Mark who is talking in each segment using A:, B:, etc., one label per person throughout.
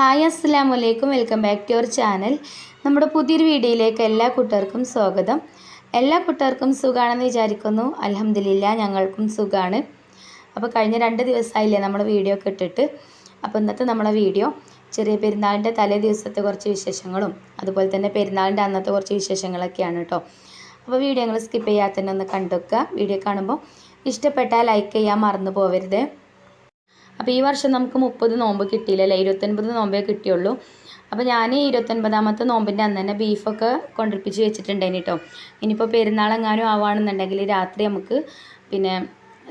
A: Hi അസ്സാം വലൈക്കും welcome back to your channel. നമ്മുടെ പുതിയൊരു വീഡിയോയിലേക്ക് എല്ലാ കൂട്ടുകാർക്കും സ്വാഗതം. എല്ലാ കൂട്ടുകാർക്കും സുഖമാണെന്ന് വിചാരിക്കുന്നു. അലഹമില്ല ഞങ്ങൾക്കും സുഖമാണ് അപ്പോൾ കഴിഞ്ഞ രണ്ട് ദിവസമായില്ലേ നമ്മൾ വീഡിയോ ഒക്കെ ഇട്ടിട്ട്. അപ്പോൾ ഇന്നത്തെ നമ്മളെ വീഡിയോ ചെറിയ പെരുന്നാളിന്റെ തലേ ദിവസത്തെ കുറച്ച് വിശേഷങ്ങളും അതുപോലെ തന്നെ പെരുന്നാളിന്റെ അന്നത്തെ കുറച്ച് വിശേഷങ്ങളൊക്കെയാണ് കേട്ടോ. അപ്പോൾ വീഡിയോ നിങ്ങൾ സ്കിപ്പ് ചെയ്യാതെ തന്നെ ഒന്ന് കണ്ടുവെക്കുക വീഡിയോ കാണുമ്പോൾ ഇഷ്ടപ്പെട്ടാൽ ലൈക്ക് ചെയ്യാൻ മറന്നു പോവരുത്. അപ്പോൾ ഈ വർഷം നമുക്ക് മുപ്പത് നോമ്പ് കിട്ടിയില്ലല്ലേ ഇരുപത്തൊൻപത് നോമ്പേ കിട്ടിയുള്ളൂ. അപ്പോൾ ഞാൻ ഇരുപത്തൊൻപതാമത്തെ നോമ്പിന്റെ അന്ന് തന്നെ ബീഫൊക്കെ കൊണ്ടിരിപ്പിച്ച് വെച്ചിട്ടുണ്ടായിന് കേട്ടോ ഇനിയിപ്പോൾ പെരുന്നാളെങ്ങാനും ആവുകയാണെന്നുണ്ടെങ്കിൽ രാത്രി നമുക്ക് പിന്നെ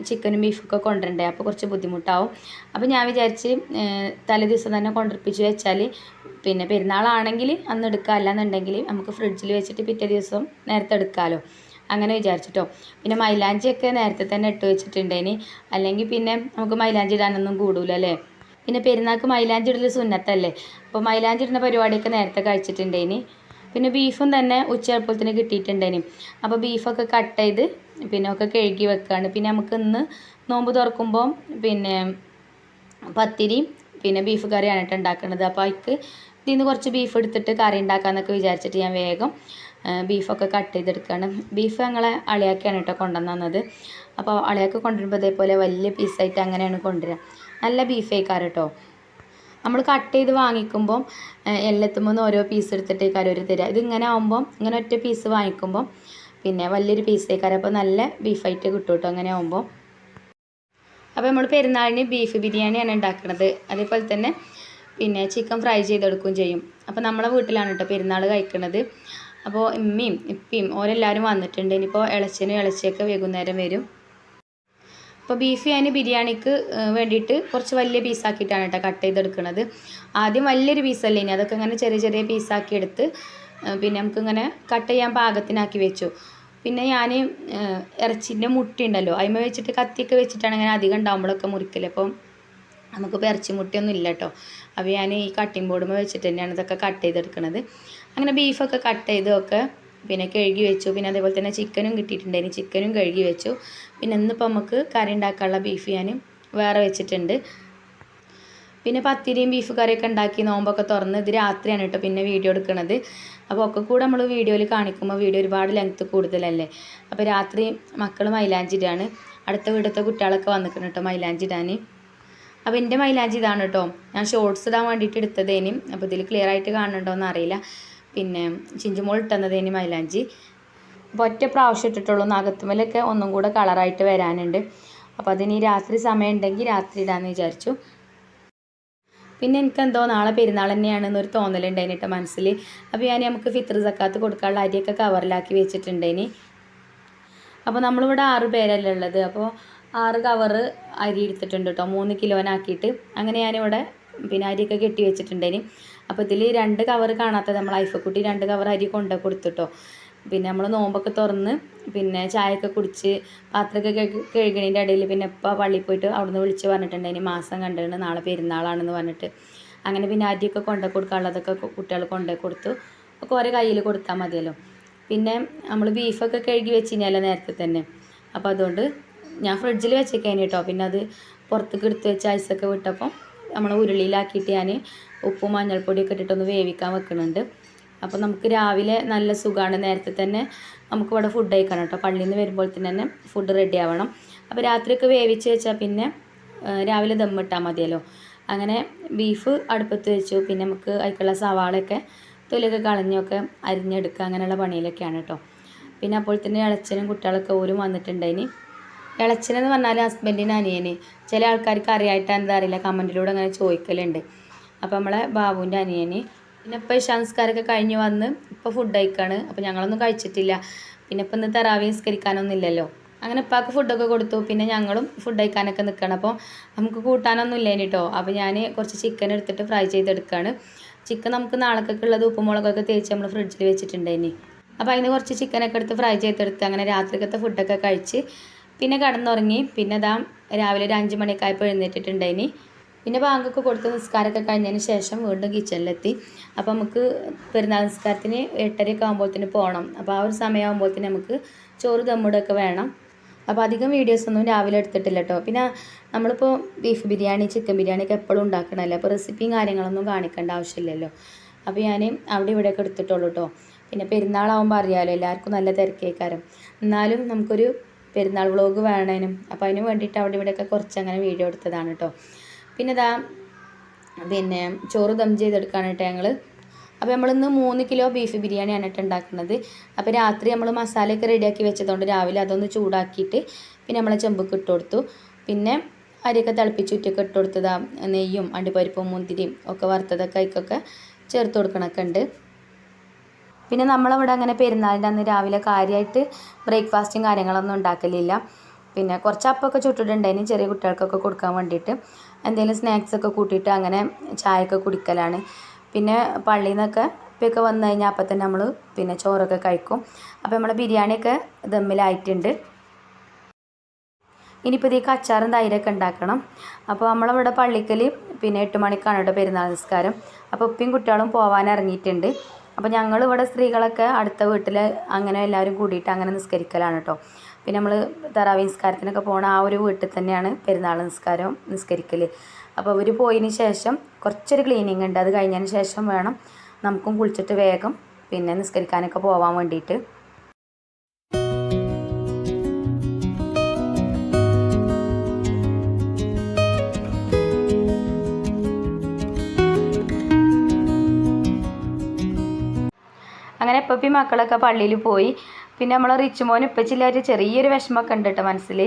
A: ചിക്കനും ബീഫൊക്കെ കൊണ്ടുവരണ്ടേ? അപ്പോൾ കുറച്ച് ബുദ്ധിമുട്ടാവും. അപ്പോൾ ഞാൻ വിചാരിച്ച് തലേ ദിവസം തന്നെ കൊണ്ടിരിപ്പിച്ച് വെച്ചാൽ പിന്നെ പെരുന്നാളാണെങ്കിൽ അന്ന് എടുക്കുക അല്ലാന്നുണ്ടെങ്കിൽ നമുക്ക് ഫ്രിഡ്ജിൽ വെച്ചിട്ട് പിറ്റേ ദിവസം നേരത്തെ എടുക്കാമല്ലോ അങ്ങനെ വിചാരിച്ചിട്ടോ. പിന്നെ മൈലാഞ്ചിയൊക്കെ നേരത്തെ തന്നെ ഇട്ട് വെച്ചിട്ടുണ്ടേനി. അല്ലെങ്കിൽ പിന്നെ നമുക്ക് മൈലാഞ്ചി ഇടാനൊന്നും കൂടൂല അല്ലേ? പിന്നെ പെരുന്നാൾക്ക് മൈലാഞ്ചി ഇടൽ സുന്നത്തല്ലേ? അപ്പോൾ മൈലാഞ്ചി ഇടുന്ന പരിപാടിയൊക്കെ നേരത്തെ കഴിച്ചിട്ടുണ്ടേനി. പിന്നെ ബീഫും തന്നെ ഉച്ചയപ്പോഴത്തിന് കിട്ടിയിട്ടുണ്ടേനി. അപ്പോൾ ബീഫൊക്കെ കട്ട് ചെയ്ത് പിന്നെ ഒക്കെ കഴുകി വെക്കുകയാണ് പിന്നെ നമുക്ക് ഇന്ന് നോമ്പ് തുറക്കുമ്പോൾ പിന്നെ പത്തിരിയും പിന്നെ ബീഫ് കറിയാണ് കേട്ടോ ഉണ്ടാക്കുന്നത് അപ്പോൾ ഇതിൽ നിന്ന് കുറച്ച് ബീഫ് എടുത്തിട്ട് കറി ഉണ്ടാക്കാമെന്നൊക്കെ വിചാരിച്ചിട്ട് ഞാൻ വേഗം ബീഫൊക്കെ കട്ട് ചെയ്തെടുക്കുകയാണ് ബീഫ് ഞങ്ങളെ അളിയാക്കിയാണ് കേട്ടോ കൊണ്ടുവന്ന് തന്നത് അപ്പോൾ അളിയാക്ക് കൊണ്ടുവരുമ്പോൾ ഇതേപോലെ വലിയ പീസായിട്ട് അങ്ങനെയാണ് കൊണ്ടുവരിക നല്ല ബീഫ് കഴിക്കാറ് കേട്ടോ നമ്മൾ കട്ട് ചെയ്ത് വാങ്ങിക്കുമ്പോൾ എല്ലാത്തുമ്പോൾ ഓരോ പീസ് എടുത്തിട്ട് ഒരു തരിക ഇതിങ്ങനെ ആകുമ്പോൾ ഇങ്ങനെ ഒറ്റ പീസ് വാങ്ങിക്കുമ്പോൾ പിന്നെ വലിയൊരു പീസ് കഴിക്കാറ് അപ്പോൾ നല്ല ബീഫായിട്ട് കിട്ടും കേട്ടോ അങ്ങനെ ആകുമ്പോൾ അപ്പോൾ നമ്മൾ പെരുന്നാളിന് ബീഫ് ബിരിയാണിയാണ് ഉണ്ടാക്കുന്നത് അതേപോലെ തന്നെ പിന്നെ ചിക്കൻ ഫ്രൈ ചെയ്തെടുക്കുകയും ചെയ്യും. അപ്പോൾ നമ്മളെ വീട്ടിലാണ് കേട്ടോ പെരുന്നാൾ കഴിക്കുന്നത് അപ്പോൾ ഇമ്മിയും ഇപ്പയും ഓരെല്ലാവരും വന്നിട്ടുണ്ട്. ഇനിയിപ്പോൾ ഇളച്ചനും ഇളച്ചിയൊക്കെ വൈകുന്നേരം വരും. അപ്പോൾ ബീഫ് ഞാൻ ബിരിയാണിക്ക് വേണ്ടിയിട്ട് കുറച്ച് വലിയ പീസാക്കിയിട്ടാണ് കേട്ടോ കട്ട് ചെയ്തെടുക്കുന്നത് ആദ്യം വലിയൊരു പീസല്ലേ ഇനി? അതൊക്കെ ഇങ്ങനെ ചെറിയ ചെറിയ പീസാക്കി എടുത്ത് പിന്നെ നമുക്കിങ്ങനെ കട്ട് ചെയ്യാൻ പാകത്തിനാക്കി വെച്ചു. പിന്നെ ഞാൻ ഇറച്ചിന്റെ മുട്ടി ഉണ്ടല്ലോ അതിമ വെച്ചിട്ട് കത്തിയൊക്കെ വെച്ചിട്ടാണ് ഇങ്ങനെ അധികം ഉണ്ടാകുമ്പോഴൊക്കെ മുറിക്കൽ. അപ്പം നമുക്കിപ്പോൾ ഇറച്ചി മുട്ടിയൊന്നും ഇല്ല കേട്ടോ അപ്പോൾ ഞാൻ ഈ കട്ടിംഗ് ബോർഡുമ്പോൾ വെച്ചിട്ട് തന്നെയാണ് ഇതൊക്കെ കട്ട് ചെയ്തെടുക്കുന്നത് അങ്ങനെ ബീഫൊക്കെ കട്ട് ചെയ്തൊക്കെ പിന്നെ കഴുകി വെച്ചു. പിന്നെ അതേപോലെ തന്നെ ചിക്കനും കിട്ടിയിട്ടുണ്ടായിരുന്നു. ചിക്കനും കഴുകി വെച്ചു. പിന്നെ ഇന്നിപ്പോൾ നമുക്ക് കറി ഉണ്ടാക്കാനുള്ള ബീഫ് ഞാൻ വേറെ വെച്ചിട്ടുണ്ട്. പിന്നെ പത്തിരിയും ബീഫ് കറിയൊക്കെ ഉണ്ടാക്കി നോമ്പൊക്കെ തുറന്ന് ഇത് രാത്രിയാണ് കേട്ടോ പിന്നെ വീഡിയോ എടുക്കുന്നത് അപ്പോൾ ഒക്കെ കൂടെ നമ്മൾ വീഡിയോയിൽ കാണിക്കുമ്പോൾ വീഡിയോ ഒരുപാട് ലെങ്ത്ത് കൂടുതലല്ലേ? അപ്പോൾ രാത്രി മക്കൾ മൈലാഞ്ചിടാണ് അടുത്ത വീടത്തെ കുട്ടികളൊക്കെ വന്നിട്ടുണ്ട് കേട്ടോ മൈലാഞ്ചിടാൻ അപ്പോൾ എന്റെ മൈലാഞ്ചി ഇതാണ് കേട്ടോ. ഞാൻ ഷോർട്സ് ഇടാൻ വേണ്ടിയിട്ട് എടുത്തതേനും. അപ്പോൾ ഇതിൽ ക്ലിയർ ആയിട്ട് കാണുന്നുണ്ടോ എന്ന് അറിയില്ല. പിന്നെ ചിഞ്ചുമോൾ ഇനി മൈലാഞ്ചി. അപ്പോൾ ഒറ്റ പ്രാവശ്യം ഇട്ടിട്ടുള്ളൂ. നഖത്തുമ്മലൊക്കെ ഒന്നും കൂടെ കളറായിട്ട് വരാനുണ്ട്. അപ്പോൾ അതിന് രാത്രി സമയം ഉണ്ടെങ്കിൽ രാത്രി ഇടാമെന്ന് വിചാരിച്ചു. പിന്നെ എനിക്കെന്തോ നാളെ പെരുന്നാൾ തന്നെയാണെന്നൊരു തോന്നലുണ്ടായിന് കേട്ടോ മനസ്സിൽ അപ്പോൾ ഞാൻ നമുക്ക് ഫിത്ർ സക്കാത്ത് കൊടുക്കാനുള്ള അരിയൊക്കെ കവറിലാക്കി വെച്ചിട്ടുണ്ടേനി. അപ്പോൾ നമ്മളിവിടെ ആറ് പേരല്ലേ ഉള്ളത്. അപ്പോൾ ആറ് കവറ് അരി എടുത്തിട്ടുണ്ട് കേട്ടോ. മൂന്ന് കിലോനാക്കിയിട്ട്. അങ്ങനെ ഞാനിവിടെ പിന്നെ അരിയൊക്കെ കെട്ടി വെച്ചിട്ടുണ്ടേനി. അപ്പോൾ ഇതിൽ രണ്ട് കവർ കാണാത്തത് നമ്മൾ ഐഫക്കുട്ടി രണ്ട് കവർ അരി കൊണ്ടു കൊടുത്തിട്ടോ. പിന്നെ നമ്മൾ നോമ്പൊക്കെ തുറന്ന് പിന്നെ ചായയൊക്കെ കുടിച്ച് പാത്രമൊക്കെ കഴുകി കഴുകണതിന്റെ ഇടയിൽ പിന്നെ ഇപ്പം പള്ളിയിൽ പോയിട്ട് അവിടുന്ന് വിളിച്ച് പറഞ്ഞിട്ടുണ്ടായിനി മാസം കണ്ടിട്ടുണ്ട് നാളെ പെരുന്നാളാണെന്ന് പറഞ്ഞിട്ട്. അങ്ങനെ പിന്നെ അരിയൊക്കെ കൊണ്ടു കൊടുക്കാനുള്ളതൊക്കെ കുട്ടികൾ കൊണ്ടു കൊടുത്തു. ഒക്കെ ഓരോ കയ്യിൽ കൊടുത്താൽ മതിയല്ലോ. പിന്നെ നമ്മൾ ബീഫൊക്കെ കഴുകി വെച്ച് കഴിഞ്ഞാൽ നേരത്തെ തന്നെ. അപ്പോൾ അതുകൊണ്ട് ഞാൻ ഫ്രിഡ്ജിൽ വെച്ചേക്കാൻ കേട്ടോ പിന്നെ അത് പുറത്തേക്ക് എടുത്ത് വെച്ച് ഐസൊക്കെ വിട്ടപ്പോൾ നമ്മൾ ഉരുളിയിലാക്കിയിട്ട് ഞാൻ ഉപ്പും മഞ്ഞൾപ്പൊടിയൊക്കെ ഇട്ടിട്ടൊന്ന് വേവിക്കാൻ വെക്കുന്നുണ്ട് അപ്പോൾ നമുക്ക് രാവിലെ നല്ല സുഖമാണ് നേരത്തെ തന്നെ നമുക്ക് ഇവിടെ ഫുഡ് കഴിക്കണം കേട്ടോ പള്ളിയിൽ നിന്ന് വരുമ്പോൾ തന്നെ ഫുഡ് റെഡി ആവണം. അപ്പോൾ രാത്രിയൊക്കെ വേവിച്ച് വെച്ചാൽ പിന്നെ രാവിലെ ദമ്മിട്ടാൽ മതിയല്ലോ. അങ്ങനെ ബീഫ് അടുപ്പത്ത് വെച്ചു. പിന്നെ നമുക്ക് അതിക്കുള്ള സവാളയൊക്കെ തൊലിയൊക്കെ കളഞ്ഞൊക്കെ അരിഞ്ഞെടുക്കുക. അങ്ങനെയുള്ള പണിയിലൊക്കെയാണ് കേട്ടോ പിന്നെ അപ്പോൾ തന്നെ ഇളച്ചനും കുട്ടികളൊക്കെ ഓരും വന്നിട്ടുണ്ടായിനി. ഇളച്ചനെന്ന് പറഞ്ഞാൽ ഹസ്ബൻഡിന് അനിയന്. ചില ആൾക്കാർക്ക് അറിയായിട്ട് എന്താ അറിയില്ല. കമന്റിലൂടെ അങ്ങനെ ചോദിക്കലുണ്ട്. അപ്പോൾ നമ്മളെ ബാബുവിന്റെ അനിയന്. പിന്നെ ഇപ്പോൾ സംസ്കാരമൊക്കെ കഴിഞ്ഞ് വന്ന് ഇപ്പോൾ ഫുഡ് കഴിക്കുകയാണ് അപ്പോൾ ഞങ്ങളൊന്നും കഴിച്ചിട്ടില്ല. പിന്നെ ഇപ്പം ഇന്ന് തറാവി നിസ്കരിക്കാനൊന്നും ഇല്ലല്ലോ. അങ്ങനെ ഉപ്പാക്ക് ഫുഡൊക്കെ കൊടുത്തു. പിന്നെ ഞങ്ങളും ഫുഡ് കഴിക്കാനൊക്കെ നിൽക്കണം അപ്പോൾ നമുക്ക് കൂട്ടാനൊന്നും ഇല്ലേനി കേട്ടോ അപ്പോൾ ഞാൻ കുറച്ച് ചിക്കൻ എടുത്തിട്ട് ഫ്രൈ ചെയ്തെടുക്കുകയാണ് ചിക്കൻ നമുക്ക് നാളേക്കൊക്കെ ഉള്ളത് ഉപ്പുമുളകൊക്കെ തേച്ച് നമ്മൾ ഫ്രിഡ്ജിൽ വെച്ചിട്ടുണ്ടായിനി. അപ്പോൾ അതിന് കുറച്ച് ചിക്കനൊക്കെ എടുത്ത് ഫ്രൈ ചെയ്തെടുത്ത് അങ്ങനെ രാത്രിക്കത്തെ ഫുഡൊക്കെ കഴിച്ച് പിന്നെ കടന്നുറങ്ങി. പിന്നെ ഇതാ രാവിലെ ഒരു അഞ്ച് മണിയൊക്കെ ആയപ്പോൾ എഴുന്നേറ്റിട്ടുണ്ടായിനി. പിന്നെ ബാങ്കൊക്കെ കൊടുത്ത് നിസ്കാരമൊക്കെ കഴിഞ്ഞതിന് ശേഷം വീണ്ടും കിച്ചണിലെത്തി. അപ്പോൾ നമുക്ക് പെരുന്നാൾ നിസ്കാരത്തിന് എട്ടരയൊക്കെ ആകുമ്പോഴത്തേന് പോകണം അപ്പോൾ ആ ഒരു സമയമാകുമ്പോഴത്തേന് നമുക്ക് ചോറ് ദമ്മിടൊക്കെ വേണം. അപ്പോൾ അധികം വീഡിയോസൊന്നും രാവിലെ എടുത്തിട്ടില്ല കേട്ടോ പിന്നെ നമ്മളിപ്പോൾ ബീഫ് ബിരിയാണി ചിക്കൻ ബിരിയാണി ഒക്കെ എപ്പോഴും ഉണ്ടാക്കണമല്ലോ അപ്പോൾ റെസിപ്പിയും കാര്യങ്ങളൊന്നും കാണിക്കേണ്ട ആവശ്യമില്ലല്ലോ. അപ്പോൾ ഞാൻ അവിടെ ഇവിടെയൊക്കെ എടുത്തിട്ടുള്ളൂ കേട്ടോ പിന്നെ പെരുന്നാളാകുമ്പോൾ അറിയാമല്ലോ എല്ലാവർക്കും നല്ല തിരക്കേക്കാരം. എന്നാലും നമുക്കൊരു പെരുന്നാൾ വ്ളോഗ് വേണേനും. അപ്പോൾ അതിന് വേണ്ടിയിട്ട് അവിടെ ഇവിടെയൊക്കെ കുറച്ച് അങ്ങനെ വീഡിയോ എടുത്തതാണ് കേട്ടോ പിന്നെ ഇതാ പിന്നെ ചോറ് ദം ചെയ്തെടുക്കാണ് കേട്ടോ ഞങ്ങൾ അപ്പോൾ നമ്മളിന്ന് മൂന്ന് കിലോ ബീഫ് ബിരിയാണിയാണ് കേട്ടോ ഉണ്ടാക്കുന്നത് അപ്പോൾ രാത്രി നമ്മൾ മസാലയൊക്കെ റെഡിയാക്കി വെച്ചതുകൊണ്ട് രാവിലെ അതൊന്ന് ചൂടാക്കിയിട്ട് പിന്നെ നമ്മളെ ചെമ്പൊക്കെ ഇട്ട് കൊടുത്തു. പിന്നെ അരിയൊക്കെ തിളപ്പിച്ചുറ്റൊക്കെ ഇട്ട് കൊടുത്തതാ നെയ്യും അണ്ടിപ്പരിപ്പും മുന്തിരിയും ഒക്കെ വറുത്തതൊക്കെ അതിക്കൊക്കെ ചേർത്ത് കൊടുക്കണമൊക്കെ ഉണ്ട് പിന്നെ നമ്മളവിടെ അങ്ങനെ പെരുന്നാളിന്റെ അന്ന് രാവിലെ കാര്യമായിട്ട് ബ്രേക്ക്ഫാസ്റ്റും കാര്യങ്ങളൊന്നും ഉണ്ടാക്കലില്ല. പിന്നെ കുറച്ച് അപ്പമൊക്കെ ചുട്ടിട്ടുണ്ടായിന് ചെറിയ കുട്ടികൾക്കൊക്കെ കൊടുക്കാൻ വേണ്ടിയിട്ട്. എന്തെങ്കിലും സ്നാക്സ് ഒക്കെ കൂട്ടിയിട്ട് അങ്ങനെ ചായയൊക്കെ കുടിക്കലാണ്. പിന്നെ പള്ളിയിൽ നിന്നൊക്കെ ഇപ്പൊക്കെ വന്നു കഴിഞ്ഞാൽ അപ്പം തന്നെ നമ്മൾ പിന്നെ ചോറൊക്കെ കഴിക്കും. അപ്പോൾ നമ്മുടെ ബിരിയാണിയൊക്കെ ദമ്മിലായിട്ടുണ്ട്. ഇനിയിപ്പോൾ ഇതേക്ക് അച്ചാറും തൈരൊക്കെ ഉണ്ടാക്കണം. അപ്പോൾ നമ്മളിവിടെ പള്ളിക്കൽ പിന്നെ എട്ട് മണിക്കാണ് കേട്ടോ പെരുന്നാൾ നിസ്കാരം. അപ്പോൾ ഉപ്പയും കുട്ടികളും പോകാൻ ഇറങ്ങിയിട്ടുണ്ട്. അപ്പോൾ ഞങ്ങൾ ഇവിടെ സ്ത്രീകളൊക്കെ അടുത്ത വീട്ടിൽ അങ്ങനെ എല്ലാവരും കൂടിയിട്ട് അങ്ങനെ നിസ്കരിക്കലാണ് കേട്ടോ പിന്നെ നമ്മൾ തറാവി നിസ്കാരത്തിനൊക്കെ പോണ ആ ഒരു വീട്ടിൽ തന്നെയാണ് പെരുന്നാൾ നിസ്കാരം നിസ്കരിക്കൽ അപ്പോൾ അവർ പോയതിന് ശേഷം കുറച്ചൊരു ക്ലീനിങ് ഉണ്ട്. അത് കഴിഞ്ഞതിന് ശേഷം വേണം നമുക്കും കുളിച്ചിട്ട് വേഗം പിന്നെ നിസ്കരിക്കാനൊക്കെ പോകാൻ വേണ്ടിയിട്ട്. ഇപ്പം മക്കളൊക്കെ പള്ളിയിൽ പോയി. പിന്നെ നമ്മളെ റിച്ച് മോൻ ഇപ്പച്ചില്ലായിട്ട് ചെറിയൊരു വിഷമമൊക്കെ ഉണ്ട് കേട്ടോ മനസ്സിൽ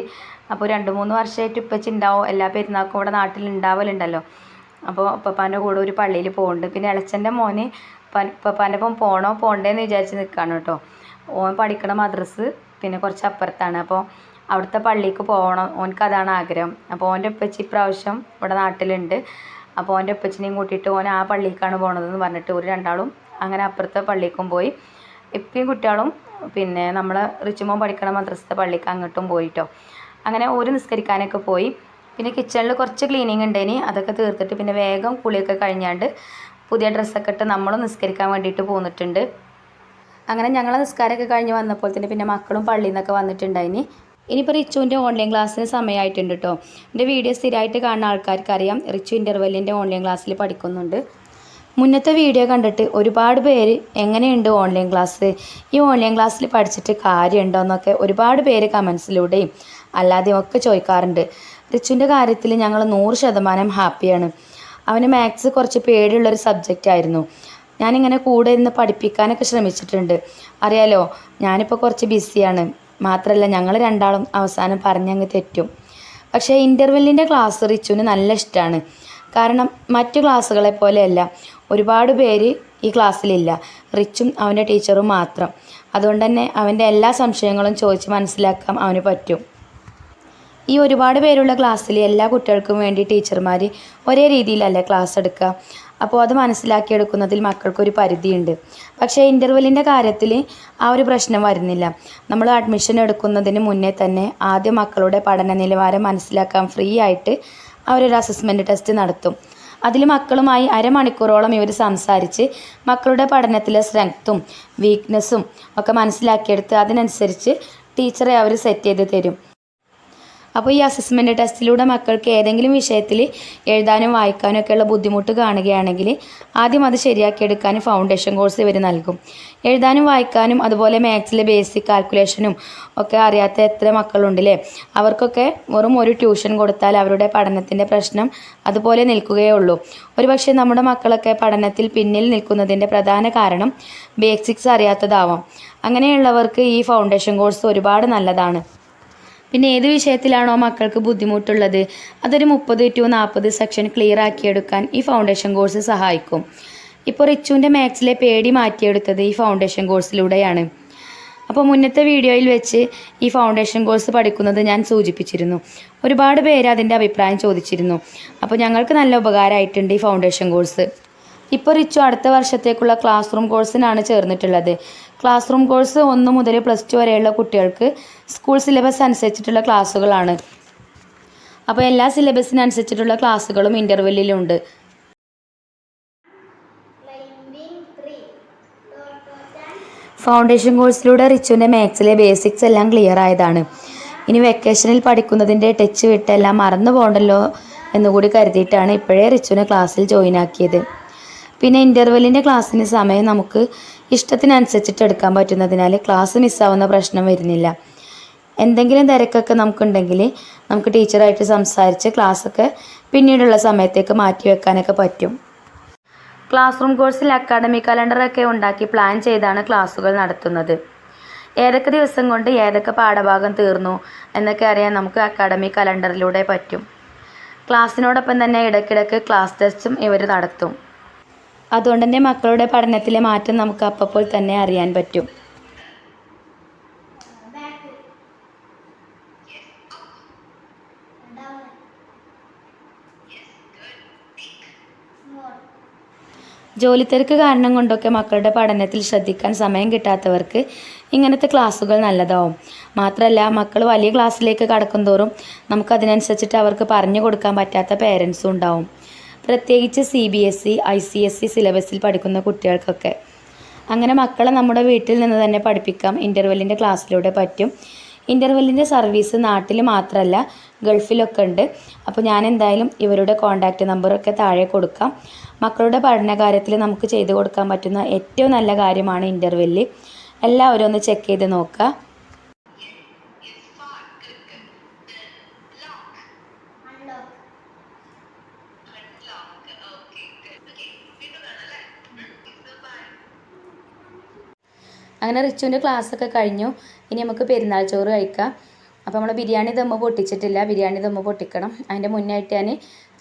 A: അപ്പോൾ രണ്ട് മൂന്ന് വർഷമായിട്ട് ഇപ്പച്ചി ഉണ്ടാവും എല്ലാ പെരുന്നാൾക്കും ഇവിടെ നാട്ടിൽ ഉണ്ടാവലുണ്ടല്ലോ അപ്പോൾ ഉപ്പപ്പാന്റെ കൂടെ ഒരു പള്ളിയിൽ പോകുന്നുണ്ട് പിന്നെ ഇളച്ചന്റെ മോന് ഉപ്പപ്പാന്റെ ഒപ്പം പോകണോ പോകണ്ടേന്ന് വിചാരിച്ച് നിൽക്കുകയാണ് കേട്ടോ ഓൻ പഠിക്കണ മദ്രസ് പിന്നെ കുറച്ച് അപ്പുറത്താണ്. അപ്പോൾ അവിടുത്തെ പള്ളിക്ക് പോകണം. ഓനക്ക് അതാണ് ആഗ്രഹം. അപ്പോൾ ഓന്റെ ഉപ്പച്ചി ഇപ്രാവശ്യം ഇവിടെ നാട്ടിലുണ്ട്. അപ്പോൾ ഓന്റെ ഉപ്പച്ചിനെയും കൂട്ടിയിട്ട് ഓൻ ആ പള്ളിക്കാണ് പോണതെന്ന് പറഞ്ഞിട്ട് ഒരു രണ്ടാളും അങ്ങനെ അപ്പുറത്തെ പള്ളിക്കും പോയി. ഇപ്പം കുട്ടികളും പിന്നെ നമ്മളെ റിച്ചുമോൻ പഠിക്കണ മദ്രസത്തെ പള്ളിക്ക് അങ്ങോട്ടും പോയിട്ടോ. അങ്ങനെ ഒരു നിസ്കരിക്കാനൊക്കെ പോയി. പിന്നെ കിച്ചണിൽ കുറച്ച് ക്ലീനിങ് ഉണ്ടേനി അതൊക്കെ തീർത്തിട്ട് പിന്നെ വേഗം കുളിയൊക്കെ കഴിഞ്ഞാണ്ട് പുതിയ ഡ്രസ്സൊക്കെ ഇട്ട് നമ്മളും നിസ്കരിക്കാൻ വേണ്ടിയിട്ട് പോന്നിട്ടുണ്ട്. അങ്ങനെ ഞങ്ങൾ നിസ്കാരമൊക്കെ കഴിഞ്ഞ് വന്നപ്പോൾ തന്നെ പിന്നെ മക്കളും പള്ളിയിൽ നിന്നൊക്കെ വന്നിട്ടുണ്ടായിനി. ഇനിയിപ്പോൾ റിച്ചുവിന്റെ ഓൺലൈൻ ക്ലാസ്സിന് സമയമായിട്ടുണ്ട് കേട്ടോ എന്റെ വീഡിയോ സ്ഥിരമായിട്ട് കാണുന്ന ആൾക്കാർക്ക് അറിയാം റിച്ചു ഇന്റർവെല്ലിന്റെ ഓൺലൈൻ ക്ലാസ്സിൽ പഠിക്കുന്നുണ്ട്. മുന്നത്തെ വീഡിയോ കണ്ടിട്ട് ഒരുപാട് പേര് എങ്ങനെയുണ്ട് ഓൺലൈൻ ക്ലാസ് ഈ ഓൺലൈൻ ക്ലാസ്സിൽ പഠിച്ചിട്ട് കാര്യമുണ്ടോ എന്നൊക്കെ ഒരുപാട് പേര് കമൻസിലൂടെയും അല്ലാതെയും ഒക്കെ ചോദിക്കാറുണ്ട്. റിച്ചുവിന്റെ കാര്യത്തിൽ ഞങ്ങൾ നൂറ് ശതമാനം ഹാപ്പിയാണ്. അവന് മാത്സ് കുറച്ച് പേടിയുള്ളൊരു സബ്ജക്റ്റ് ആയിരുന്നു. ഞാനിങ്ങനെ കൂടെ ഇരുന്ന് പഠിപ്പിക്കാനൊക്കെ ശ്രമിച്ചിട്ടുണ്ട്. അറിയാലോ ഞാനിപ്പോൾ കുറച്ച് ബിസിയാണ്. മാത്രമല്ല ഞങ്ങൾ രണ്ടാളും അവസാനം പറഞ്ഞങ്ങ് തെറ്റും. പക്ഷേ ഇന്റർവെല്ലിന്റെ ക്ലാസ് റിച്ചുവിന് നല്ല ഇഷ്ടമാണ് കാരണം മറ്റു ക്ലാസ്സുകളെ പോലെയല്ല. ഒരുപാട് പേര് ഈ ക്ലാസ്സിലില്ല. റിച്ചും അവന്റെ ടീച്ചറും മാത്രം. അതുകൊണ്ട് തന്നെ അവന്റെ എല്ലാ സംശയങ്ങളും ചോദിച്ച് മനസ്സിലാക്കാൻ അവന് പറ്റും. ഈ ഒരുപാട് പേരുള്ള ക്ലാസ്സിൽ എല്ലാ കുട്ടികൾക്കും വേണ്ടി ടീച്ചർമാർ ഒരേ രീതിയിലല്ല ക്ലാസ് എടുക്കുക. അപ്പോൾ അത് മനസ്സിലാക്കിയെടുക്കുന്നതിൽ മക്കൾക്കൊരു പരിധിയുണ്ട്. പക്ഷേ ഇന്റർവെല്ലിന്റെ കാര്യത്തിൽ ആ ഒരു പ്രശ്നം വരുന്നില്ല. നമ്മൾ അഡ്മിഷൻ എടുക്കുന്നതിന് മുന്നേ തന്നെ ആദ്യം മക്കളുടെ പഠന നിലവാരം മനസ്സിലാക്കാൻ ഫ്രീ ആയിട്ട് അവരൊരു അസസ്മെന്റ് ടെസ്റ്റ് നടത്തും. അതിൽ മക്കളുമായി അരമണിക്കൂറോളം ഇവർ സംസാരിച്ച് മക്കളുടെ പഠനത്തിലെ സ്ട്രെങ്ത്തും വീക്ക്നെസ്സും ഒക്കെ മനസ്സിലാക്കിയെടുത്ത് അതിനനുസരിച്ച് ടീച്ചറെ അവർ സെറ്റ് ചെയ്ത് തരും. അപ്പോൾ ഈ അസസ്മെന്റ് ടെസ്റ്റിലൂടെ മക്കൾക്ക് ഏതെങ്കിലും വിഷയത്തിൽ എഴുതാനും വായിക്കാനും ഒക്കെയുള്ള ബുദ്ധിമുട്ട് കാണുകയാണെങ്കിൽ ആദ്യം അത് ശരിയാക്കിയെടുക്കാൻ ഫൗണ്ടേഷൻ കോഴ്സ് ഇവർ നൽകും. എഴുതാനും വായിക്കാനും അതുപോലെ മാത്സിലെ ബേസിക് കാൽക്കുലേഷനും ഒക്കെ അറിയാത്ത എത്ര മക്കളുണ്ടല്ലേ? അവർക്കൊക്കെ വെറും ഒരു ട്യൂഷൻ കൊടുത്താൽ അവരുടെ പഠനത്തിന്റെ പ്രശ്നം അതുപോലെ നിൽക്കുകയേ ഉള്ളൂ. ഒരുപക്ഷെ നമ്മുടെ മക്കളൊക്കെ പഠനത്തിൽ പിന്നിൽ നിൽക്കുന്നതിന്റെ പ്രധാന കാരണം ബേസിക്സ് അറിയാത്തതാവാം. അങ്ങനെയുള്ളവർക്ക് ഈ ഫൗണ്ടേഷൻ കോഴ്സ് ഒരുപാട് നല്ലതാണ്. പിന്നെ ഏത് വിഷയത്തിലാണോ മക്കൾക്ക് ബുദ്ധിമുട്ടുള്ളത്? അതൊരു മുപ്പത് ടു നാൽപ്പത് സെക്ഷൻ ക്ലിയർ ആക്കിയെടുക്കാൻ ഈ ഫൗണ്ടേഷൻ കോഴ്സ് സഹായിക്കും. ഇപ്പോൾ റിച്ചുവിന്റെ മാത്സിലെ പേടി മാറ്റിയെടുത്തത് ഈ ഫൗണ്ടേഷൻ കോഴ്സിലൂടെയാണ് അപ്പോൾ മുന്നത്തെ വീഡിയോയിൽ വെച്ച് ഈ ഫൗണ്ടേഷൻ കോഴ്സ് പഠിക്കുന്നത് ഞാൻ സൂചിപ്പിച്ചിരുന്നു. ഒരുപാട് പേര് അതിന്റെ അഭിപ്രായം ചോദിച്ചിരുന്നു. അപ്പോൾ ഞങ്ങൾക്ക് നല്ല ഉപകാരമായിട്ടുണ്ട് ഈ ഫൗണ്ടേഷൻ കോഴ്സ് ഇപ്പോൾ റിച്ചു അടുത്ത വർഷത്തേക്കുള്ള ക്ലാസ് റൂം കോഴ്സിനാണ് ചേർന്നിട്ടുള്ളത്. ക്ലാസ് റൂം കോഴ്സ് ഒന്ന് മുതൽ പ്ലസ് ടു വരെയുള്ള കുട്ടികൾക്ക് സ്കൂൾ സിലബസ് അനുസരിച്ചിട്ടുള്ള ക്ലാസ്സുകളാണ്. അപ്പോൾ എല്ലാ സിലബസിനനുസരിച്ചിട്ടുള്ള ക്ലാസ്സുകളും ഇന്റർവെല്ലിലുണ്ട് ഫൗണ്ടേഷൻ കോഴ്സിലൂടെ റിച്ചുവിന്റെ മാത്സിലെ ബേസിക്സ് എല്ലാം ക്ലിയർ ആയതാണ്. ഇനി വെക്കേഷനിൽ പഠിക്കുന്നതിന്റെ ടച്ച് വിട്ടെല്ലാം മറന്നു പോകണ്ടല്ലോ എന്നുകൂടി കരുതിയിട്ടാണ് ഇപ്പോഴേ റിച്ചുവിനെ ക്ലാസ്സിൽ ജോയിൻ ആക്കിയത്. പിന്നെ ഇന്റർവെല്ലിന്റെ ക്ലാസ്സിന് സമയം നമുക്ക് ഇഷ്ടത്തിനനുസരിച്ചിട്ട് എടുക്കാൻ പറ്റുന്നതിനാൽ ക്ലാസ് മിസ്സാവുന്ന പ്രശ്നം വരുന്നില്ല. എന്തെങ്കിലും തിരക്കൊക്കെ നമുക്കുണ്ടെങ്കിൽ നമുക്ക് ടീച്ചറായിട്ട് സംസാരിച്ച് ക്ലാസ്സൊക്കെ പിന്നീടുള്ള സമയത്തേക്ക് മാറ്റി വെക്കാനൊക്കെ പറ്റും. ക്ലാസ് റൂം കോഴ്സിൽ അക്കാഡമി കലണ്ടറൊക്കെ ഉണ്ടാക്കി പ്ലാൻ ചെയ്താണ് ക്ലാസ്സുകൾ നടത്തുന്നത്. ഏതൊക്കെ ദിവസം കൊണ്ട് ഏതൊക്കെ പാഠഭാഗം തീർന്നു എന്നൊക്കെ അറിയാൻ നമുക്ക് അക്കാഡമി കലണ്ടറിലൂടെ പറ്റും. ക്ലാസ്സിനോടൊപ്പം തന്നെ ഇടയ്ക്കിടയ്ക്ക് ക്ലാസ് ടെസ്റ്റും ഇവർ നടത്തും. അതുകൊണ്ട് തന്നെ മക്കളുടെ പഠനത്തിലെ മാറ്റം നമുക്ക് അപ്പോൾ തന്നെ അറിയാൻ പറ്റും. ജോലിത്തിരക്ക് കാരണം കൊണ്ടൊക്കെ മക്കളുടെ പഠനത്തിൽ ശ്രദ്ധിക്കാൻ സമയം കിട്ടാത്തവർക്ക് ഇങ്ങനത്തെ ക്ലാസ്സുകൾ നല്ലതാവും. മാത്രമല്ല മക്കൾ വലിയ ക്ലാസ്സിലേക്ക് കടക്കും കടക്കുന്തോറും നമുക്കതിനനുസരിച്ചിട്ട് അവർക്ക് പറഞ്ഞു കൊടുക്കാൻ പറ്റാത്ത പേരൻസും ഉണ്ടാവും. പ്രത്യേകിച്ച് C B S E I C S E സിലബസിൽ പഠിക്കുന്ന കുട്ടികൾക്കൊക്കെ. അങ്ങനെ മക്കളെ നമ്മുടെ വീട്ടിൽ നിന്ന് തന്നെ പഠിപ്പിക്കാം. ഇന്റർവെല്ലിന്റെ ക്ലാസ്സിലൂടെ പറ്റും. ഇന്റർവെല്ലിന്റെ സർവീസ് നാട്ടിൽ മാത്രമല്ല ഗൾഫിലൊക്കെ ഉണ്ട്. അപ്പോൾ ഞാൻ എന്തായാലും ഇവരുടെ കോൺടാക്റ്റ് നമ്പറൊക്കെ താഴെ കൊടുക്കാം. മക്കളുടെ പഠന കാര്യത്തിൽ നമുക്ക് ചെയ്തു കൊടുക്കാൻ പറ്റുന്ന ഏറ്റവും നല്ല കാര്യമാണ് ഇന്റർവെല്ല് എല്ലാവരും ഒന്ന് ചെക്ക് ചെയ്ത് നോക്കുക. അങ്ങനെ റിച്ചുവിന്റെ ക്ലാസ്സൊക്കെ കഴിഞ്ഞു. ഇനി നമുക്ക് പെരുന്നാൾ ചോറ് കഴിക്കാം. അപ്പോൾ നമ്മൾ ബിരിയാണി ദമ്മ് പൊട്ടിച്ചിട്ടില്ല. ബിരിയാണി ദമ്മ് പൊട്ടിക്കണം. അതിന്റെ മുന്നായിട്ട് ഞാൻ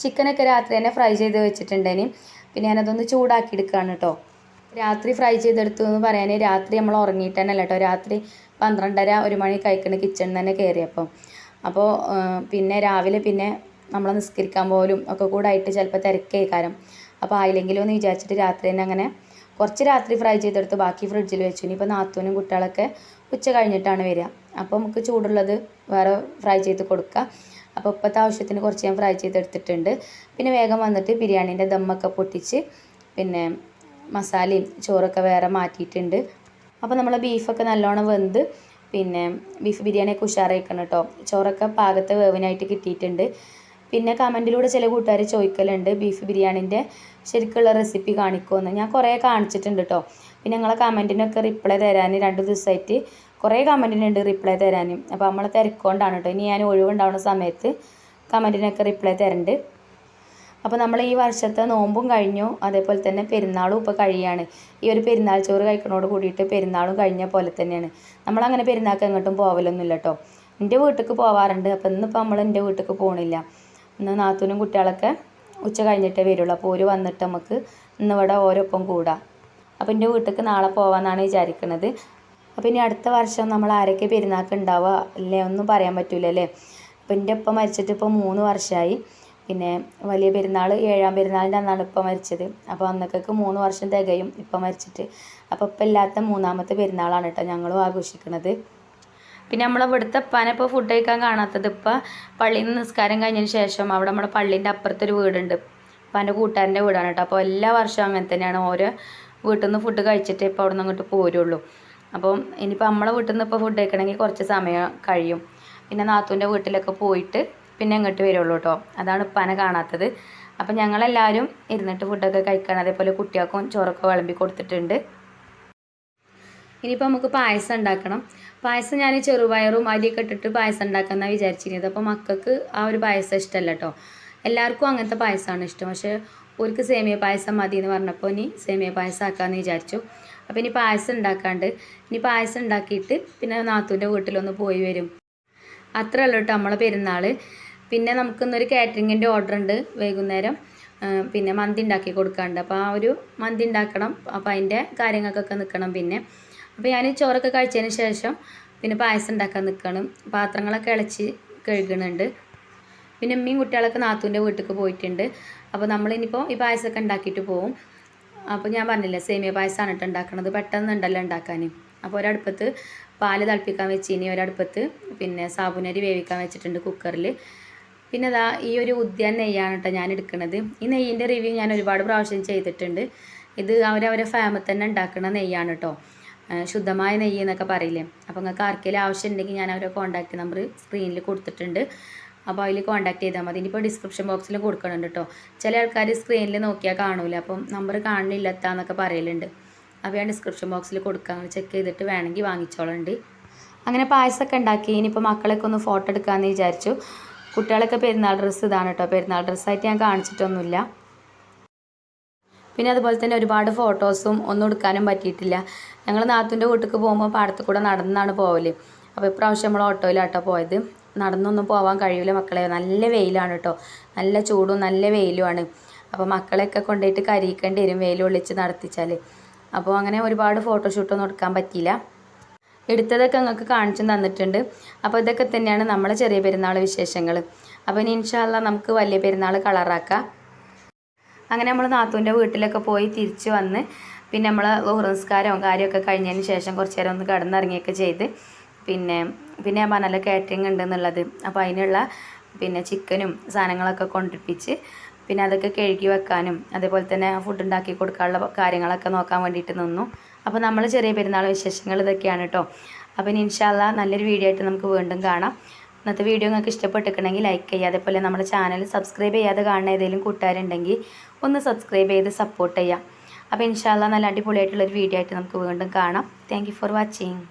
A: ചിക്കനൊക്കെ രാത്രി തന്നെ ഫ്രൈ ചെയ്ത് വെച്ചിട്ടുണ്ടേനും പിന്നെ ഞാനതൊന്ന് ചൂടാക്കി എടുക്കുകയാണ് കേട്ടോ. രാത്രി ഫ്രൈ ചെയ്തെടുത്തു എന്ന് പറയാൻ രാത്രി നമ്മൾ ഉറങ്ങിയിട്ട് തന്നെ കേട്ടോ. രാത്രി പന്ത്രണ്ടര ഒരു മണി കഴിക്കണ കിച്ചണിൽ തന്നെ കയറിയപ്പം അപ്പോൾ പിന്നെ രാവിലെ പിന്നെ നമ്മൾ നിസ്കരിക്കാൻ പോലും ഒക്കെ കൂടെ ആയിട്ട് ചിലപ്പോൾ തിരക്കേ കാരണം. അപ്പോൾ ആയില്ലെങ്കിലും എന്ന് വിചാരിച്ചിട്ട് രാത്രി തന്നെ അങ്ങനെ കുറച്ച് രാത്രി ഫ്രൈ ചെയ്തെടുത്ത് ബാക്കി ഫ്രിഡ്ജിൽ വെച്ചു. ഇനിയിപ്പോൾ നാത്തൂനും കുട്ടികളൊക്കെ ഉച്ച കഴിഞ്ഞിട്ടാണ് വരിക. അപ്പോൾ നമുക്ക് ചൂടുള്ളത് വേറെ ഫ്രൈ ചെയ്ത് കൊടുക്കുക അപ്പോൾ ഇപ്പോഴത്തെ ആവശ്യത്തിന് കുറച്ച് ഞാൻ ഫ്രൈ ചെയ്തെടുത്തിട്ടുണ്ട്. പിന്നെ വേഗം വന്നിട്ട് ബിരിയാണീന്റെ ദമ്മൊക്കെ പൊട്ടിച്ച് പിന്നെ മസാലയും ചോറൊക്കെ വേറെ മാറ്റിയിട്ടുണ്ട്. അപ്പോൾ നമ്മൾ ബീഫൊക്കെ നല്ലോണം വെന്ത് പിന്നെ ബീഫ് ബിരിയാണിയൊക്കെ ഉഷാറായിക്കണം കേട്ടോ ചോറൊക്കെ പാകത്തെ വേവിനായിട്ട് കിട്ടിയിട്ടുണ്ട്. പിന്നെ കമന്റിലൂടെ ചില കൂട്ടുകാർ ചോദിക്കലുണ്ട് ബീഫ് ബിരിയാണിന്റെ ശരിക്കുള്ള റെസിപ്പി കാണിക്കുമെന്ന് ഞാൻ കുറേ കാണിച്ചിട്ടുണ്ട് കേട്ടോ പിന്നെ നിങ്ങളെ കമന്റിനൊക്കെ റിപ്ലൈ തരാൻ രണ്ട് ദിവസമായിട്ട് കുറേ കമന്റിനുണ്ട് റിപ്ലൈ തരാനും. അപ്പോൾ നമ്മൾ തിരക്കൊണ്ടാണ് കേട്ടോ ഇനി ഞാൻ ഒഴിവുണ്ടാവുന്ന സമയത്ത് കമന്റിനൊക്കെ റിപ്ലൈ തരണ്ട്. അപ്പോൾ നമ്മൾ ഈ വർഷത്തെ നോമ്പും കഴിഞ്ഞു. അതേപോലെ തന്നെ പെരുന്നാളും ഇപ്പോൾ കഴിയാണ്. ഈ ഒരു പെരുന്നാൾ ചോറ് കഴിക്കണോട് കൂടിയിട്ട് പെരുന്നാളും കഴിഞ്ഞ പോലെ തന്നെയാണ്. നമ്മളങ്ങനെ പെരുന്നാൾക്ക് എങ്ങോട്ടും പോവലൊന്നുമില്ല കേട്ടോ എന്റെ വീട്ടിലേക്ക് പോവാറുണ്ട്. അപ്പോൾ ഇന്നിപ്പോൾ നമ്മൾ എന്റെ വീട്ടിലേക്ക് പോകണില്ല ഇന്ന് നാത്തൂനും കുട്ടികളൊക്കെ ഉച്ച കഴിഞ്ഞിട്ടേ വരുള്ളൂ. അപ്പോൾ ഒരു വന്നിട്ട് നമുക്ക് ഇന്നിവിടെ ഓരോപ്പം കൂടാം. അപ്പോൾ എന്റെ വീട്ടിലേക്ക് നാളെ പോകാമെന്നാണ് വിചാരിക്കുന്നത് അപ്പോൾ ഇനി അടുത്ത വർഷം നമ്മൾ ആരൊക്കെ പെരുന്നാൾക്ക് ഉണ്ടാവുക അല്ലേ? ഒന്നും പറയാൻ പറ്റില്ല അല്ലേ? അപ്പോൾ എന്റെ ഉപ്പ മരിച്ചിട്ട് ഇപ്പോൾ മൂന്ന് വർഷമായി പിന്നെ വലിയ പെരുന്നാൾ ഏഴാം പെരുന്നാളിന്റെ അന്നാണ് ഇപ്പം മരിച്ചത്. അപ്പോൾ അന്നൊക്കെ മൂന്ന് വർഷം തികയും ഇപ്പം മരിച്ചിട്ട്. അപ്പോൾ ഇപ്പം ഇല്ലാത്ത മൂന്നാമത്തെ പെരുന്നാളാണ് കേട്ടോ ഞങ്ങളും ആഘോഷിക്കുന്നത് പിന്നെ നമ്മൾ ഇവിടുത്തെ ഉപ്പാനെ ഇപ്പോൾ ഫുഡ് കഴിക്കാൻ കാണാത്തത് ഇപ്പം പള്ളിയിൽ നിന്ന് നിസ്കാരം കഴിഞ്ഞതിന് ശേഷം അവിടെ നമ്മുടെ പള്ളീന്റെ അപ്പുറത്തൊരു വീടുണ്ട്. അപ്പം എന്റെ കൂട്ടുകാരന്റെ വീടാണ് കേട്ടോ. അപ്പോൾ എല്ലാ വർഷവും അങ്ങനെ തന്നെയാണ്. ഓരോ വീട്ടിൽ നിന്ന് ഫുഡ് കഴിച്ചിട്ട് ഇപ്പോൾ അവിടെ നിന്ന് അങ്ങോട്ട് പോരുള്ളൂ. അപ്പം ഇനിയിപ്പോൾ നമ്മളെ വീട്ടിൽ നിന്ന് ഇപ്പോൾ ഫുഡ് കഴിക്കണമെങ്കിൽ കുറച്ച് സമയം കഴിയും. പിന്നെ നാത്തൂന്റെ വീട്ടിലൊക്കെ പോയിട്ട് പിന്നെ അങ്ങോട്ട് വരുള്ളൂ കേട്ടോ അതാണ് ഉപ്പാനെ കാണാത്തത്. അപ്പം ഞങ്ങളെല്ലാവരും ഇരുന്നിട്ട് ഫുഡൊക്കെ കഴിക്കണം. അതേപോലെ കുട്ടികൾക്കും ചോറൊക്കെ വിളമ്പി കൊടുത്തിട്ടുണ്ട്. ഇനിയിപ്പോൾ നമുക്ക് പായസം ഉണ്ടാക്കണം. പായസം ഞാൻ ചെറുപയറും അരിയൊക്കെ ഇട്ടിട്ട് പായസം ഉണ്ടാക്കാമെന്നാണ് വിചാരിച്ചിരുന്നത്. അപ്പോൾ മക്കൾക്ക് ആ ഒരു പായസം ഇഷ്ടമല്ല കേട്ടോ എല്ലാവർക്കും അങ്ങനത്തെ പായസമാണ് ഇഷ്ടം. പക്ഷേ അവർക്ക് സേമിയ പായസം മതി എന്ന് പറഞ്ഞപ്പോൾ ഇനി സേമിയ പായസം ആക്കാമെന്ന് വിചാരിച്ചു. അപ്പോൾ ഇനി പായസം ഉണ്ടാക്കാണ്ട്. ഇനി പായസം ഉണ്ടാക്കിയിട്ട് പിന്നെ നാത്തൂന്റെ വീട്ടിലൊന്ന് പോയി വരും. അത്രേ കേട്ടോ നമ്മളെ പെരുന്നാൾ പിന്നെ നമുക്കിന്നൊരു കാറ്ററിങ്ങിന്റെ ഓർഡർ ഉണ്ട് വൈകുന്നേരം. പിന്നെ മന്തി ഉണ്ടാക്കി കൊടുക്കാണ്ട്. അപ്പോൾ ആ ഒരു മന്തി ഉണ്ടാക്കണം. അപ്പോൾ അതിന്റെ കാര്യങ്ങൾക്കൊക്കെ നിൽക്കണം പിന്നെ. അപ്പോൾ ഞാൻ ചോറൊക്കെ കഴിച്ചതിന് ശേഷം പിന്നെ പായസം ഉണ്ടാക്കാൻ നിൽക്കണം പാത്രങ്ങളൊക്കെ ഇളച്ച് കഴുകണുണ്ട്. പിന്നെ ഉമ്മയും കുട്ടികളൊക്കെ നാത്തൂന്റെ വീട്ടിലേക്ക് പോയിട്ടുണ്ട്. അപ്പോൾ നമ്മളിനിപ്പോൾ ഈ പായസമൊക്കെ ഉണ്ടാക്കിയിട്ട് പോവും. അപ്പോൾ ഞാൻ പറഞ്ഞില്ലേ സേമിയ പായസമാണ് കേട്ടോ ഉണ്ടാക്കണത്. പെട്ടെന്ന് ഉണ്ടല്ലോ ഉണ്ടാക്കാൻ അപ്പോൾ ഒരടുപ്പത്ത് പാൽ തിളപ്പിക്കാൻ വെച്ച് ഇനി ഒരടുപ്പത്ത് പിന്നെ സാബുനരി വേവിക്കാൻ വെച്ചിട്ടുണ്ട് കുക്കറിൽ പിന്നെ അതാ ഈ ഒരു ഉദ്യാൻ നെയ്യാണ് കേട്ടോ ഞാൻ എടുക്കുന്നത് ഈ നെയ്യിന്റെ റിവ്യൂ ഞാൻ ഒരുപാട് പ്രാവശ്യം ചെയ്തിട്ടുണ്ട്. ഇത് അവരവരെ ഫാമിൽ തന്നെ ഉണ്ടാക്കുന്ന നെയ്യാണ് കേട്ടോ ശുദ്ധമായ നെയ്യ് എന്നൊക്കെ പറയില്ലേ. അപ്പോൾ നിങ്ങൾക്ക് ആർക്കെങ്കിലും ആവശ്യം ഉണ്ടെങ്കിൽ ഞാൻ അവരെ കോൺടാക്റ്റ് നമ്പർ സ്ക്രീനിൽ കൊടുത്തിട്ടുണ്ട്. അപ്പോൾ അതിൽ കോൺടാക്ട് ചെയ്താൽ മതി. ഇനിയിപ്പോൾ ഡിസ്ക്രിപ്ഷൻ ബോക്സിൽ കൊടുക്കണുണ്ട് കേട്ടോ ചില ആൾക്കാർ സ്ക്രീനിൽ നോക്കിയാൽ കാണൂല. അപ്പം നമ്പർ കാണുന്നില്ലത്താന്നൊക്കെ പറയലുണ്ട്. അപ്പോൾ ഞാൻ ഡിസ്ക്രിപ്ഷൻ ബോക്സിൽ കൊടുക്കാം. ചെക്ക് ചെയ്തിട്ട് വേണമെങ്കിൽ വാങ്ങിച്ചോളുണ്ട്. അങ്ങനെ പായസമൊക്കെ ഉണ്ടാക്കി ഇനിയിപ്പോൾ മക്കളൊക്കെ ഒന്ന് ഫോട്ടോ എടുക്കാമെന്ന് വിചാരിച്ചു. കുട്ടികളൊക്കെ പെരുന്നാൾ ഡ്രസ്സ് ഇതാണ് കേട്ടോ പെരുന്നാൾ ഡ്രസ്സായിട്ട് ഞാൻ കാണിച്ചിട്ടൊന്നുമില്ല. പിന്നെ അതുപോലെ തന്നെ ഒരുപാട് ഫോട്ടോസും ഒന്നും എടുക്കാനും പറ്റിയിട്ടില്ല. ഞങ്ങൾ നാത്തൂന്റെ വീട്ടിലേക്ക് പോകുമ്പോൾ പാടത്ത് കൂടെ നടന്നാണ് പോവൽ. അപ്പോൾ ഇപ്രാവശ്യം നമ്മൾ ഓട്ടോയിലാട്ടോ പോയത്. നടന്നൊന്നും പോവാൻ കഴിയില്ല മക്കളെ. നല്ല വെയിലാണ് കേട്ടോ നല്ല ചൂടും നല്ല വെയിലുമാണ്. അപ്പോൾ മക്കളെയൊക്കെ കൊണ്ടുപോയിട്ട് കരിയിക്കേണ്ടി വരും വെയിൽ ഒളിച്ച് നടത്തിച്ചാൽ അപ്പോൾ അങ്ങനെ ഒരുപാട് ഫോട്ടോഷൂട്ടൊന്നും എടുക്കാൻ പറ്റിയില്ല. എടുത്തതൊക്കെ നിങ്ങൾക്ക് കാണിച്ചു തന്നിട്ടുണ്ട്. അപ്പോൾ ഇതൊക്കെ തന്നെയാണ് നമ്മളെ ചെറിയ പെരുന്നാൾ വിശേഷങ്ങൾ. അപ്പോൾ ഇനി ഇൻഷാല്ല നമുക്ക് വലിയ പെരുന്നാൾ കളറാക്കാം. അങ്ങനെ നമ്മൾ നാത്തൂന്റെ വീട്ടിലൊക്കെ പോയി തിരിച്ച് വന്ന് പിന്നെ നമ്മൾ നിസ്കാരവും കാര്യമൊക്കെ കഴിഞ്ഞതിന് ശേഷം കുറച്ച് നേരം ഒന്ന് കിടന്നിറങ്ങിയൊക്കെ ചെയ്ത് പിന്നെ പിന്നെ ഞാൻ പറഞ്ഞല്ലോ കാറ്ററിംഗ് ഉണ്ടെന്നുള്ളത്. അപ്പോൾ അതിനുള്ള പിന്നെ ചിക്കനും സാധനങ്ങളൊക്കെ കൊണ്ടിപ്പിച്ച് പിന്നെ അതൊക്കെ കഴുകി വെക്കാനും അതേപോലെ തന്നെ ഫുഡ് ഉണ്ടാക്കി കൊടുക്കാനുള്ള കാര്യങ്ങളൊക്കെ നോക്കാൻ വേണ്ടിയിട്ട് നിന്നു. അപ്പോൾ നമ്മൾ ചെറിയ പെരുന്നാൾ വിശേഷങ്ങൾ ഇതൊക്കെയാണ് കേട്ടോ അപ്പോൾ ഇനി ഇൻഷാല്ല നല്ലൊരു വീഡിയോ ആയിട്ട് നമുക്ക് വീണ്ടും കാണാം. ഇന്നത്തെ വീഡിയോ നിങ്ങൾക്ക് ഇഷ്ടപ്പെട്ടിട്ടുണ്ടെങ്കിൽ ലൈക്ക് ചെയ്യുക. അതേപോലെ നമ്മുടെ ചാനൽ സബ്സ്ക്രൈബ് ചെയ്യാതെ കാണുന്ന ഏതെങ്കിലും കൂട്ടുകാരുണ്ടെങ്കിൽ ഒന്ന് സബ്സ്ക്രൈബ് ചെയ്ത് സപ്പോർട്ട് ചെയ്യാം അപ്പോൾ ഇൻഷാല്ല നല്ല അടിപൊളിയായിട്ടുള്ളൊരു വീഡിയോ ആയിട്ട് നമുക്ക് വീണ്ടും കാണാം. Thank for watching